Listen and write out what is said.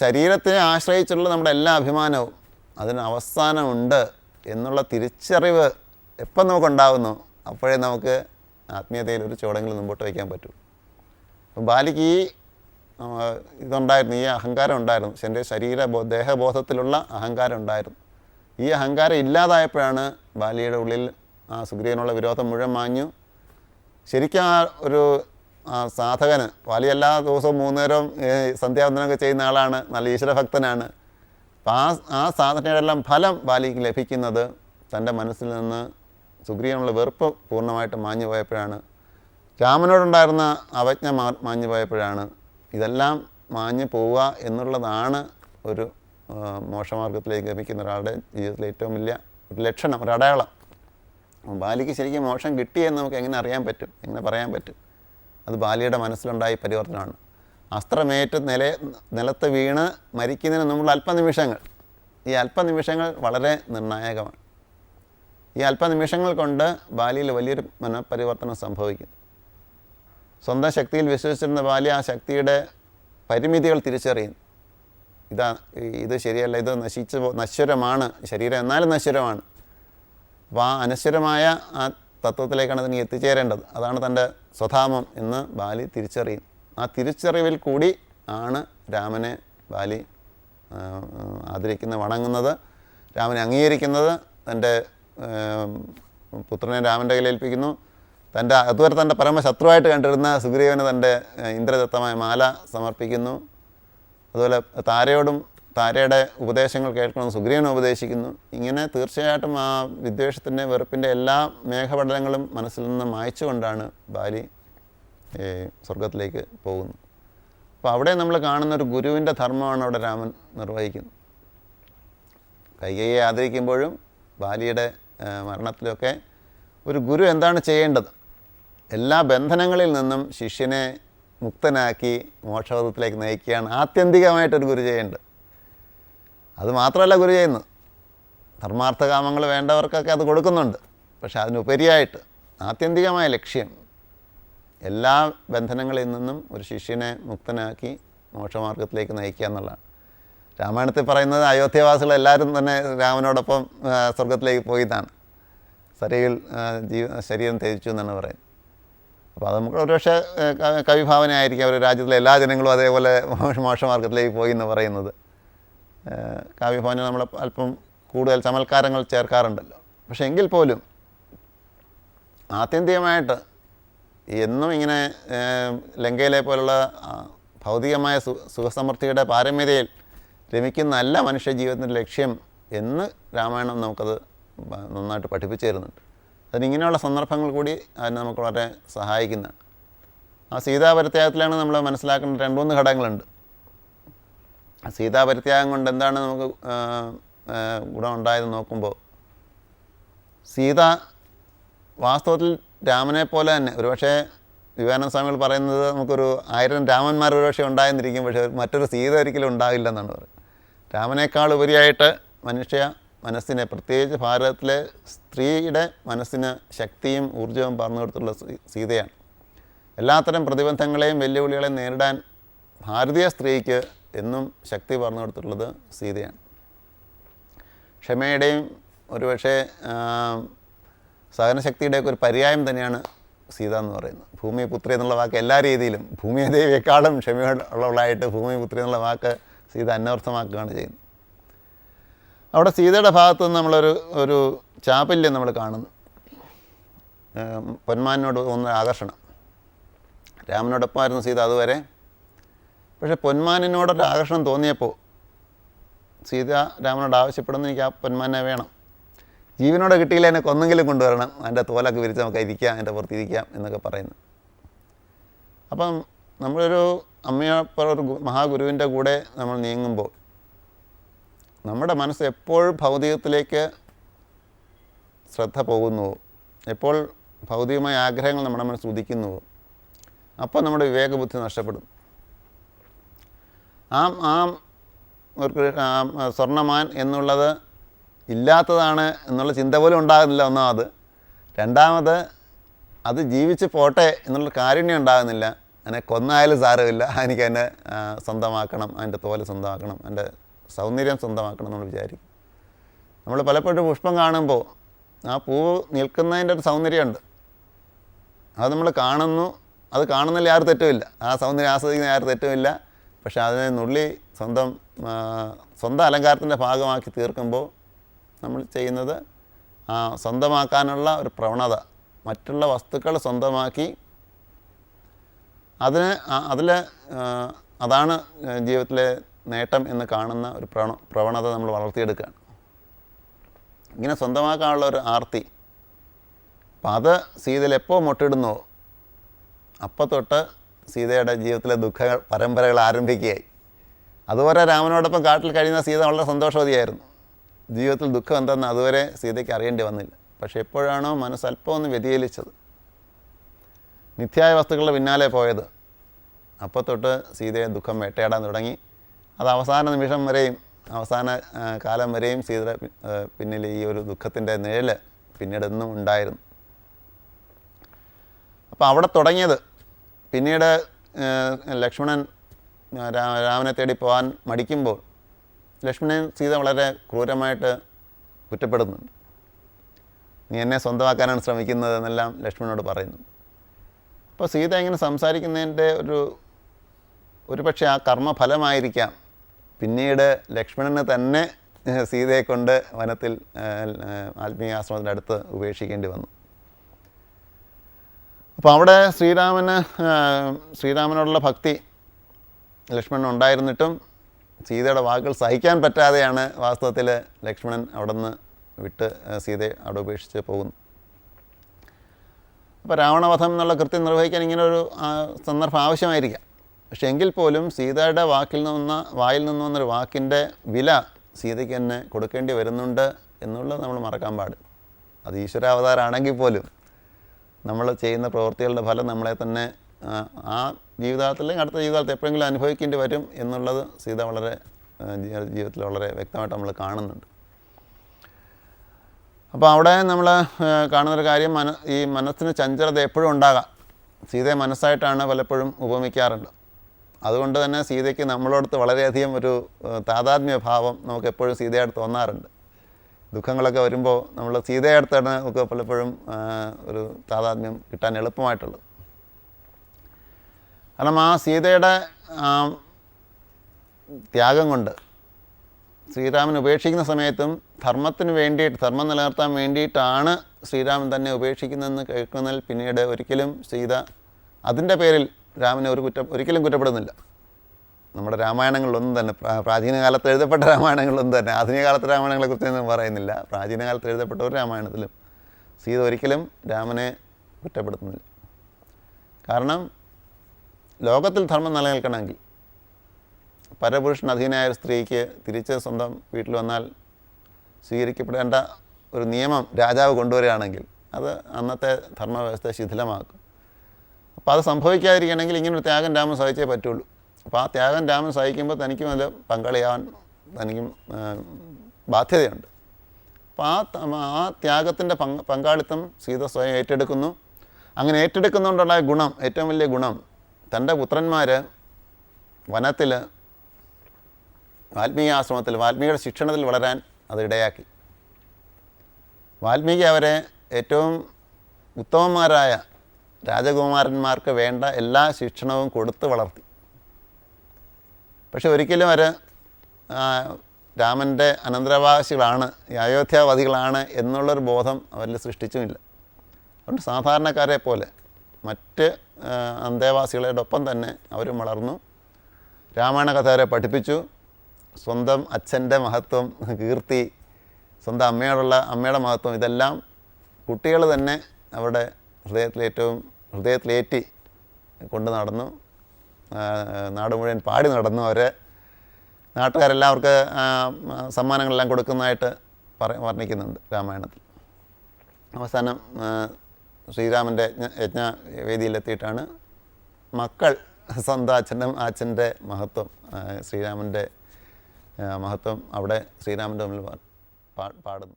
ശരീരത്തിനെ ആശ്രയിച്ചുള്ള നമ്മുടെ എല്ലാ അഭിമാനവും അതിന് അവസാനമുണ്ട് എന്നുള്ള തിരിച്ചറിവ് എപ്പം നമുക്കുണ്ടാകുന്നു അപ്പോഴേ നമുക്ക് ആത്മീയതയിൽ ഒരു ചുവടെങ്കിലും മുമ്പോട്ട് വയ്ക്കാൻ പറ്റൂ. അപ്പം ബാലിക്ക് ഈ ഇതുണ്ടായിരുന്നു ഈ അഹങ്കാരം ഉണ്ടായിരുന്നു. എന്റെ ശരീര ദേഹബോധത്തിലുള്ള അഹങ്കാരം ഉണ്ടായിരുന്നു. ഈ അഹങ്കാരം ഇല്ലാതായപ്പോഴാണ് ബാലിയുടെ ഉള്ളിൽ ആ സുഗ്രീവനുള്ള വിരോധം മുഴുവൻ മാഞ്ഞു. ശരിക്കും ആ ഒരു സാധകന് ബാലി എല്ലാ ദിവസവും മൂന്ന് നേരം സന്ധ്യാവന്തനമൊക്കെ ചെയ്യുന്ന ആളാണ് നല്ല ഈശ്വരഭക്തനാണ്. അപ്പം ആ ആ സാധനയുടെ എല്ലാം ഫലം ബാലിക്ക് ലഭിക്കുന്നത് തന്റെ മനസ്സിൽ നിന്ന് സുഗ്രീവനുള്ള വെറുപ്പ് പൂർണമായിട്ട് മാഞ്ഞു പോയപ്പോഴാണ്. രാമനോടുണ്ടായിരുന്ന അവജ്ഞ മാ മാഞ്ഞു പോയപ്പോഴാണ് ഇതെല്ലാം മാഞ്ഞു പോവുക എന്നുള്ളതാണ് ഒരു മോശമാർഗത്തിലേക്ക് ലഭിക്കുന്ന ഒരാളുടെ ജീവിതത്തിലെ ഏറ്റവും വലിയ ഒരു ലക്ഷണം ഒരു അടയാളം. ബാലിക്ക് ശരിക്കും മോശം കിട്ടിയെന്ന് നമുക്ക് എങ്ങനെ അറിയാൻ പറ്റും? എങ്ങനെ പറയാൻ പറ്റും? അത് ബാലിയുടെ മനസ്സിലുണ്ടായ പരിവർത്തനമാണ്. അസ്ത്രമേറ്റ് നില നിലത്ത് വീണ് മരിക്കുന്നതിന് നമ്മൾ അല്പനിമിഷങ്ങൾ. ഈ അല്പനിമിഷങ്ങൾ വളരെ നിർണായകമാണ്. ഈ അല്പനിമിഷങ്ങൾ കൊണ്ട് ബാലിയിൽ വലിയൊരു മനപരിവർത്തനം സംഭവിക്കും സ്വന്തം ശക്തിയിൽ വിശ്വസിച്ചിരുന്ന ബാലി ആ ശക്തിയുടെ പരിമിതികൾ തിരിച്ചറിയുന്നു. ഇതാ ഇത് ശരിയല്ല ഇത് നശിച്ചു നശ്വരമാണ് ശരീരം എന്നാലും നശ്വരമാണ്. അപ്പോൾ ആ അനശ്വരമായ ആ തത്വത്തിലേക്കാണ് ഇതിന് എത്തിച്ചേരേണ്ടത്. അതാണ് തന്റെ സ്വധാമം എന്ന് ബാലി തിരിച്ചറിയും. ആ തിരിച്ചറിവിൽ കൂടി ആണ് രാമനെ ബാലി ആദരിക്കുന്ന വണങ്ങുന്നത്. രാമനെ അംഗീകരിക്കുന്നത് തന്റെ പുത്രനെ രാമന്റെ കയ്യിൽ ഏൽപ്പിക്കുന്നു. തന്റെ അതുവരെ തന്റെ പരമശത്രുവായിട്ട് കണ്ടിരുന്ന സുഗ്രീവന് തന്റെ ഇന്ദ്രദത്തമായ മാല സമർപ്പിക്കുന്നു. അതുപോലെ താരയോടും താരയുടെ ഉപദേശങ്ങൾ കേൾക്കണം സുഗ്രീവൻ ഉപദേശിക്കുന്നു. ഇങ്ങനെ തീർച്ചയായിട്ടും ആ വിദ്വേഷത്തിന്റെ വെറുപ്പിന്റെ എല്ലാ മേഘപടലങ്ങളും മനസ്സിൽ നിന്ന് മായ്ച്ചുകൊണ്ടാണ് ബാലി സ്വർഗത്തിലേക്ക് പോകുന്നത്. അപ്പോൾ അവിടെ നമ്മൾ കാണുന്ന ഒരു ഗുരുവിന്റെ ധർമ്മമാണ് അവിടെ രാമൻ നിർവഹിക്കുന്നത്. കൈകയെ ആദരിക്കുമ്പോഴും ബാലിയുടെ മരണത്തിലൊക്കെ ഒരു ഗുരു എന്താണ് ചെയ്യേണ്ടത്? എല്ലാ ബന്ധനങ്ങളിൽ നിന്നും ശിഷ്യനെ മുക്തനാക്കി മോക്ഷപഥത്തിലേക്ക് നയിക്കുകയാണ് ആത്യന്തികമായിട്ടൊരു ഗുരു ചെയ്യേണ്ടത്. അത് മാത്രമല്ല ഗുരു ചെയ്യുന്നത് ധർമാർത്ഥകാമങ്ങൾ വേണ്ടവർക്കൊക്കെ അത് കൊടുക്കുന്നുണ്ട്. പക്ഷെ അതിനുപരിയായിട്ട് ആത്യന്തികമായ ലക്ഷ്യം എല്ലാ ബന്ധനങ്ങളിൽ നിന്നും ഒരു ശിഷ്യനെ മുക്തനാക്കി മോക്ഷമാർഗത്തിലേക്ക് നയിക്കുക എന്നുള്ളതാണ്. രാമായണത്തിൽ പറയുന്നത് അയോധ്യവാസികൾ എല്ലാവരും തന്നെ രാമനോടൊപ്പം സ്വർഗത്തിലേക്ക് പോയി എന്നാണ് സരയിൽ ജീവ ശരീരം ത്യജിച്ചു എന്നാണ് പറയുന്നത്. അപ്പോൾ അത് നമുക്ക് ഒരുപക്ഷെ കവിഭാവനയായിരിക്കും. അവർ രാജ്യത്തിലെ എല്ലാ ജനങ്ങളും അതേപോലെ മോശമാർഗത്തിലേക്ക് പോയി എന്ന് പറയുന്നത്. കാവ്യഭവനിൽ നമ്മൾ അല്പം കൂടുതൽ ചമൽക്കാരങ്ങൾ ചേർക്കാറുണ്ടല്ലോ. പക്ഷെ എങ്കിൽ പോലും ആത്യന്തികമായിട്ട് എന്നും ഇങ്ങനെ ലങ്കയിലെ പോലുള്ള ഭൗതികമായ സു സുഖസമൃദ്ധിയുടെ പാരമ്യതയിൽ രമിക്കുന്നല്ല മനുഷ്യ ജീവിതത്തിന്റെ ലക്ഷ്യം എന്ന് രാമായണം നമുക്കത് നന്നായിട്ട് പഠിപ്പിച്ചു തരുന്നുണ്ട് അതിനിങ്ങനെയുള്ള സന്ദർഭങ്ങൾ കൂടി അതിന് നമുക്ക് വളരെ സഹായിക്കുന്നതാണ് ആ സീതാപരിത്യാഗത്തിലാണ് നമ്മൾ മനസ്സിലാക്കേണ്ട രണ്ട് മൂന്ന് ഘടകങ്ങളുണ്ട്. സീതാപരിത്യാഗം കൊണ്ട് എന്താണ് നമുക്ക് ആ, നോക്കുമ്പോൾ സീത വാസ്തവത്തിൽ രാമനെ പോലെ തന്നെ ഒരുപക്ഷെ വിവേകാനന്ദ സ്വാമികൾ പറയുന്നത് നമുക്കൊരു ആയിരം രാമന്മാർ ഒരുപക്ഷെ ഉണ്ടായെന്നിരിക്കും പക്ഷേ മറ്റൊരു സീത ഒരിക്കലും ഉണ്ടാവില്ല എന്നാണ് പറയുന്നത്. രാമനേക്കാൾ ഉപരിയായിട്ട് മനുഷ്യ മനസ്സിനെ പ്രത്യേകിച്ച് ഭാരതത്തിലെ സ്ത്രീയുടെ മനസ്സിന് ശക്തിയും ഊർജവും പറഞ്ഞു കൊടുത്തുള്ള സീതയാണ്. എല്ലാത്തരം പ്രതിബന്ധങ്ങളെയും വെല്ലുവിളികളെയും നേരിടാൻ ഭാരതീയ സ്ത്രീക്ക് എന്നും ശക്തി പറഞ്ഞു കൊടുത്തിട്ടുള്ളത് സീതയാണ്. ക്ഷമയുടെയും ഒരുപക്ഷെ സഹനശക്തിയുടെയൊക്കെ ഒരു പര്യായം തന്നെയാണ് സീത എന്ന് പറയുന്നത്. ഭൂമിപുത്രി എന്നുള്ള വാക്ക് എല്ലാ രീതിയിലും ഭൂമിദേവിയെക്കാളും ക്ഷമയുള്ളവളായിട്ട് ഭൂമിപുത്രി എന്നുള്ള വാക്ക് സീത അന്വർത്ഥമാക്കുകയാണ് ചെയ്യുന്നത്. അവിടെ സീതയുടെ ഭാഗത്ത് നിന്ന് നമ്മളൊരു ഒരു ചാപല്യം നമ്മൾ കാണുന്നു. പൊന്മാനോട് ഒന്ന് ആകർഷണം. രാമനോടൊപ്പമായിരുന്നു സീത അതുവരെ പക്ഷേ പൊന്മാനിനോടൊരു ആകർഷണം തോന്നിയപ്പോൾ സീത രാമനോട് ആവശ്യപ്പെടുന്നു എനിക്ക് ആ പൊന്മാനെ വേണം. ജീവനോടെ കിട്ടിയില്ല എന്നെ കൊന്നെങ്കിലും കൊണ്ടുവരണം. അതിന്റെ തോലൊക്കെ വിരിച്ച് നമുക്ക് ഇരിക്കാം എന്റെ പുറത്ത് ഇരിക്കാം എന്നൊക്കെ പറയുന്നു. അപ്പം നമ്മളൊരു അമ്മയോടൊപ്പം ഒരു മഹാഗുരുവിന്റെ കൂടെ നമ്മൾ നീങ്ങുമ്പോൾ നമ്മുടെ മനസ്സ് എപ്പോൾ ഭൗതികത്തിലേക്ക് ശ്രദ്ധ പോകുന്നുവോ എപ്പോൾ ഭൗതികമായ ആഗ്രഹങ്ങൾ നമ്മുടെ മനസ്സ് ഉദിക്കുന്നുവോ അപ്പോൾ നമ്മുടെ വിവേകബുദ്ധി നഷ്ടപ്പെടും. ആ ആ സ്വർണമാൻ എന്നുള്ളത് ഇല്ലാത്തതാണ് എന്നുള്ള ചിന്ത പോലും ഉണ്ടാകുന്നില്ല ഒന്നാമത്. രണ്ടാമത് അത് ജീവിച്ച് പോട്ടെ എന്നുള്ള കാരുണ്യം ഉണ്ടാകുന്നില്ല. എന്നെ കൊന്നായാലും സാരമില്ല. എനിക്ക് എന്നെ സ്വന്തമാക്കണം അതിന്റെ തോൽ സ്വന്തമാക്കണം എന്റെ സൗന്ദര്യം സ്വന്തമാക്കണം നമ്മൾ വിചാരിക്കും. നമ്മൾ പലപ്പോഴും പുഷ്പം കാണുമ്പോൾ ആ പൂവ് നിൽക്കുന്നതിന്റെ ഒരു സൗന്ദര്യമുണ്ട്. അത് നമ്മൾ കാണുന്നു. അത് കാണുന്നതിൽ ആരും തെറ്റുമില്ല. ആ സൗന്ദര്യം ആസ്വദിക്കുന്ന ആരും തെറ്റുമില്ല. പക്ഷെ അതിനെ നുള്ളി സ്വന്തം സ്വന്തം അലങ്കാരത്തിന്റെ ഭാഗമാക്കി തീർക്കുമ്പോൾ നമ്മൾ ചെയ്യുന്നത് സ്വന്തമാക്കാനുള്ള ഒരു പ്രവണത മറ്റുള്ള വസ്തുക്കൾ സ്വന്തമാക്കി അതിന് അതിൽ അതാണ് ജീവിതത്തിലെ നേട്ടം എന്ന് കാണുന്ന ഒരു പ്രവണ പ്രവണത നമ്മൾ വളർത്തിയെടുക്കുകയാണ്. ഇങ്ങനെ സ്വന്തമാക്കാനുള്ള ഒരു ആർത്തി. അപ്പം അത് സീതയിൽ എപ്പോൾ മുട്ടിടുന്നോ അപ്പം തൊട്ട് സീതയുടെ ജീവിതത്തിലെ ദുഃഖ പരമ്പരകൾ ആരംഭിക്കുകയായി. അതുവരെ രാമനോടൊപ്പം കാട്ടിൽ കഴിയുന്ന സീത വളരെ സന്തോഷവതിയായിരുന്നു. ജീവിതത്തിൽ ദുഃഖം എന്തെന്ന് അതുവരെ സീതയ്ക്ക് അറിയേണ്ടി വന്നില്ല. പക്ഷേ എപ്പോഴാണോ മനസ്സ് അല്പം ഒന്ന് വ്യതിചലിച്ചത്. മിഥ്യായ വസ്തുക്കളുടെ പിന്നാലെ പോയത്. അപ്പോൾ തൊട്ട് സീതയെ ദുഃഖം വേട്ടയാടാൻ തുടങ്ങി. അത് അവസാന നിമിഷം വരെയും അവസാന കാലം വരെയും സീതയുടെ പിന്നിൽ ഈ ഒരു ദുഃഖത്തിന്റെ നിഴൽ പിന്നീട് എന്നും ഉണ്ടായിരുന്നു. അപ്പോൾ അവിടെ തുടങ്ങിയത് പിന്നീട് ലക്ഷ്മണൻ രാമനെ തേടി പോകാൻ മടിക്കുമ്പോൾ ലക്ഷ്മണൻ സീത വളരെ ക്രൂരമായിട്ട് കുറ്റപ്പെടുന്നുണ്ട്. നീ എന്നെ സ്വന്തമാക്കാനാണ് ശ്രമിക്കുന്നത് എന്നെല്ലാം ലക്ഷ്മണനോട് പറയുന്നുണ്ട് അപ്പോൾ സീത ഇങ്ങനെ സംസാരിക്കുന്നതിന്റെ ഒരു ഒരു പക്ഷേ ആ കർമ്മഫലമായിരിക്കാം. പിന്നീട് ലക്ഷ്മണന് തന്നെ സീതയെ കൊണ്ട് വനത്തിൽ ആത്മീയാശ്രമത്തിന്റെ അടുത്ത് ഉപേക്ഷിക്കേണ്ടി വന്നു. അപ്പോൾ അവിടെ ശ്രീരാമന് ശ്രീരാമനോടുള്ള ഭക്തി ലക്ഷ്മണൻ ഉണ്ടായിരുന്നിട്ടും സീതയുടെ വാക്കുകൾ സഹിക്കാൻ പറ്റാതെയാണ് വാസ്തവത്തിൽ ലക്ഷ്മണൻ അവിടെ നിന്ന് വിട്ട് സീതയെ അവിടെ ഉപേക്ഷിച്ച് പോകുന്നു അപ്പോൾ രാവണവധം എന്നുള്ള കൃത്യം നിർവഹിക്കാൻ ഇങ്ങനെ ഒരു സന്ദർഭം ആവശ്യമായിരിക്കാം. പക്ഷെ എങ്കിൽ പോലും സീതയുടെ വാക്കിൽ നിന്ന വായിൽ നിന്ന് വന്നൊരു വാക്കിന്റെ വില സീതയ്ക്ക് തന്നെ കൊടുക്കേണ്ടി വരുന്നുണ്ട് എന്നുള്ളത് നമ്മൾ മറക്കാൻ പാടില്ല. അത് ഈശ്വരാവതാരമാണെങ്കിൽ പോലും നമ്മൾ ചെയ്യുന്ന പ്രവൃത്തികളുടെ ഫലം നമ്മളെ തന്നെ ആ, ജീവിതത്തിൽ അടുത്ത ജീവിതത്തിൽ എപ്പോഴെങ്കിലും അനുഭവിക്കേണ്ടി വരും എന്നുള്ളത് സീത വളരെ ജീവിതത്തിൽ വളരെ വ്യക്തമായിട്ട് നമ്മൾ കാണുന്നുണ്ട്. അപ്പോൾ അവിടെ നമ്മൾ കാണുന്നൊരു കാര്യം മന ഈ മനസ്സിന് ചഞ്ചലത എപ്പോഴും ഉണ്ടാകാം. സീതയെ മനസ്സായിട്ടാണ് പലപ്പോഴും ഉപമിക്കാറുണ്ട് അതുകൊണ്ട് തന്നെ സീതയ്ക്ക് നമ്മളോടത്ത് വളരെയധികം ഒരു താതാത്മ്യ ഭാവം നമുക്ക് എപ്പോഴും സീതയായിട്ട് തോന്നാറുണ്ട്. ദുഃഖങ്ങളൊക്കെ വരുമ്പോൾ നമ്മൾ സീതയെ സീതയടുത്താണ് നമുക്ക് പലപ്പോഴും ഒരു താതാത്മ്യം കിട്ടാൻ എളുപ്പമായിട്ടുള്ളത്. കാരണം ആ സീതയുടെ ത്യാഗം കൊണ്ട് ശ്രീരാമൻ ഉപേക്ഷിക്കുന്ന സമയത്തും ധർമ്മത്തിന് വേണ്ടിയിട്ട് ധർമ്മം നിലനിർത്താൻ വേണ്ടിയിട്ടാണ് ശ്രീരാമൻ തന്നെ ഉപേക്ഷിക്കുന്നതെന്ന് കേൾക്കുന്നതിൽ പിന്നീട് ഒരിക്കലും സീത അതിന്റെ പേരിൽ രാമനെ ഒരു കുറ്റം ഒരിക്കലും കുറ്റപ്പെടുന്നില്ല. നമ്മുടെ രാമായണങ്ങളിലൊന്നും തന്നെ പ്രാ- പ്രാചീന കാലത്ത് എഴുതപ്പെട്ട രാമായണങ്ങളിലൊന്നും തന്നെ ആധുനിക കാലത്തെ രാമായണങ്ങളെ ഒന്നും പറയുന്നില്ല. പ്രാചീന കാലത്ത് എഴുതപ്പെട്ട ഒരു രാമായണത്തിലും സീത ഒരിക്കലും രാമനെ കുറ്റപ്പെടുത്തുന്നില്ല. കാരണം ലോകത്തിൽ ധർമ്മം നിലനിൽക്കണമെങ്കിൽ പരപുരുഷൻ അധീനായ ഒരു സ്ത്രീക്ക് തിരിച്ച് സ്വന്തം വീട്ടിൽ വന്നാൽ സ്വീകരിക്കപ്പെടേണ്ട ഒരു നിയമം രാജാവ് കൊണ്ടുവരികയാണെങ്കിൽ അത് അന്നത്തെ ധർമ്മവ്യവസ്ഥയെ ശിഥിലമാക്കും. അപ്പോൾ അത് സംഭവിക്കാതിരിക്കണമെങ്കിൽ ഇങ്ങനൊരു ത്യാഗം രാമൻ സഹിച്ചേ പറ്റുള്ളൂ. അപ്പോൾ ആ ത്യാഗം രാമൻ സഹിക്കുമ്പോൾ തനിക്കും അതിൽ പങ്കാളിയാവാൻ തനിക്കും ബാധ്യതയുണ്ട്. അപ്പോൾ ആ ആ ത്യാഗത്തിന്റെ പങ്ക് പങ്കാളിത്തം സീത സ്വയം ഏറ്റെടുക്കുന്നു. അങ്ങനെ ഏറ്റെടുക്കുന്നതുകൊണ്ടുള്ള ഗുണം ഏറ്റവും വലിയ ഗുണം. തന്റെ പുത്രന്മാർ വനത്തിൽ വാൽമീകി ആശ്രമത്തിൽ വാൽമീകിയുടെ ശിക്ഷണത്തിൽ വളരാൻ അതിടയാക്കി വാൽമീകി അവരെ ഏറ്റവും ഉത്തമന്മാരായ രാജകുമാരന്മാർക്ക് വേണ്ട എല്ലാ ശിക്ഷണവും കൊടുത്ത് വളർത്തി. പക്ഷെ ഒരിക്കലും അവർ രാമന്റെ അനന്തരാവകാശികളാണ് അയോധ്യാവധികളാണ് എന്നുള്ളൊരു ബോധം അവരിൽ സൃഷ്ടിച്ചുമില്ല. അതുകൊണ്ട് സാധാരണക്കാരെ പോലെ മറ്റ് അന്തേവാസികളോടൊപ്പം തന്നെ അവരും വളർന്നു. രാമായണ കഥ പഠിപ്പിച്ചു. സ്വന്തം അച്ഛന്റെ മഹത്വം കീർത്തി സ്വന്തം അമ്മയോടുള്ള അമ്മയുടെ മഹത്വം ഇതെല്ലാം കുട്ടികൾ തന്നെ അവരുടെ ഹൃദയത്തിലേറ്റവും ഹൃദയത്തിലേറ്റി കൊണ്ട് നടന്നു. നാട് മുഴുവൻ പാടി നടന്നു അവർ നാട്ടുകാരെല്ലാവർക്ക് സമ്മാനങ്ങളെല്ലാം കൊടുക്കുന്നതായിട്ട് പറ വർണിക്കുന്നുണ്ട് രാമായണത്തിൽ. അവസാനം ശ്രീരാമന്റെ യജ്ഞ വേദിയിലെത്തിയിട്ടാണ് മക്കൾ സ്വന്തം അച്ഛന്റെ അച്ഛന്റെ മഹത്വം ശ്രീരാമന്റെ മഹത്വം അവിടെ ശ്രീരാമന്റെ മുമ്പിൽ പാടുന്നു